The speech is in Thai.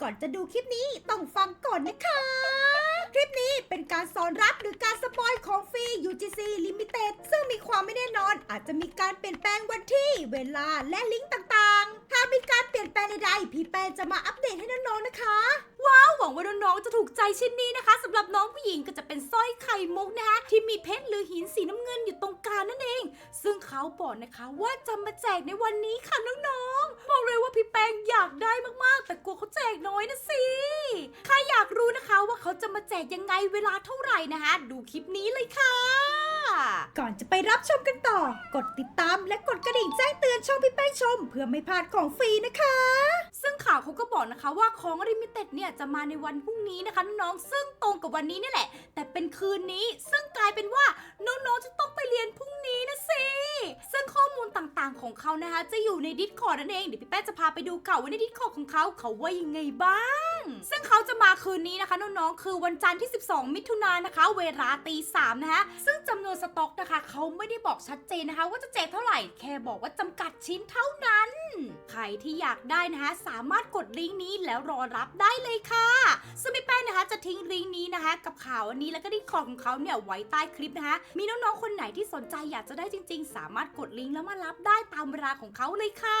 ก่อนจะดูคลิปนี้ต้องฟังก่อนนะคะ คลิปนี้เป็นการสอนรับหรือการสปอยของฟรี UGC Limited ซึ่งมีความไม่แน่นอนอาจจะมีการเปลี่ยนแปลงวันที่ เวลาและลิงก์ต่างๆ ถ้ามีการเปลี่ยนแปลงใดๆพี่แปนจะมาอัปเดตให้น้องๆนะคะ ว้าวหวังว่าน้องๆจะถูกใจชิ้นนี้นะคะสำหรับน้องผู้หญิงก็จะเป็นสร้อยไข่มุกนะคะที่มีเพชรหรือหินสีน้ำเงินอยู่ตรงกลางนั่นเอง ซึ่งเขาบอกนะคะว่าจะมาแจกในวันนี้ค่ะน้องๆบอกเลยว่า แต่กลัวเขาแจกน้อยนะสิใครอยากรู้นะคะว่าเขาจะมาแจกยังไงเวลาเท่าไหร่นะคะ ดูคลิปนี้เลยค่ะ ก่อนจะไปรับชมกันต่อ กดติดตามและกดกระดิ่งแจ้งเตือนช่องพี่แป้งชม เพื่อไม่พลาดของฟรีนะคะ ซึ่งข่าวเขาก็บอกนะคะว่าของริมิเต็ดเนี่ยจะมาในวันพรุ่งนี้นะคะน้องๆซึ่งตรงกับวันนี้นี่แหละ แต่เป็นคืนนี้ซึ่งกลายเป็นว่าน้องๆจะต้องไปเรียนพรุ่งนี้ ต่างๆ ของเขานะคะ จะอยู่ในดิสคอร์ดนั่นเอง เดี๋ยวพี่แป้จะพาไปดูข่าว่าในดิสคอร์ดของเขาเขาว่ายังไงบ้าง ซึ่งเขาจะมาคืนนี้นะคะน้องๆ คือวันจันทร์ที่ 12 มิถุนายนนะคะ เวลาตีสามนะคะซึ่งจำนวนสต็อกนะคะ เขาไม่ได้บอกชัดเจนนะคะ ว่าจะแจกเท่าไหร่ แค่บอกว่าจำกัดชิ้นเท่านั้น ใครที่อยากได้นะคะ สามารถกดลิงก์นี้แล้วรอรับได้เลยค่ะซึ่งพี่แป้งนะคะ จะทิ้งลิงก์นี้นะคะ กับข่าวอันนี้แล้วก็ดิคอร์ของเขาเนี่ยไว้ใต้คลิปนะคะ มีน้องๆคนไหนที่สนใจอยากจะได้จริง ๆ สามารถกดลิงก์แล้วมารับได้ตามเวลาของเขาเลยค่ะ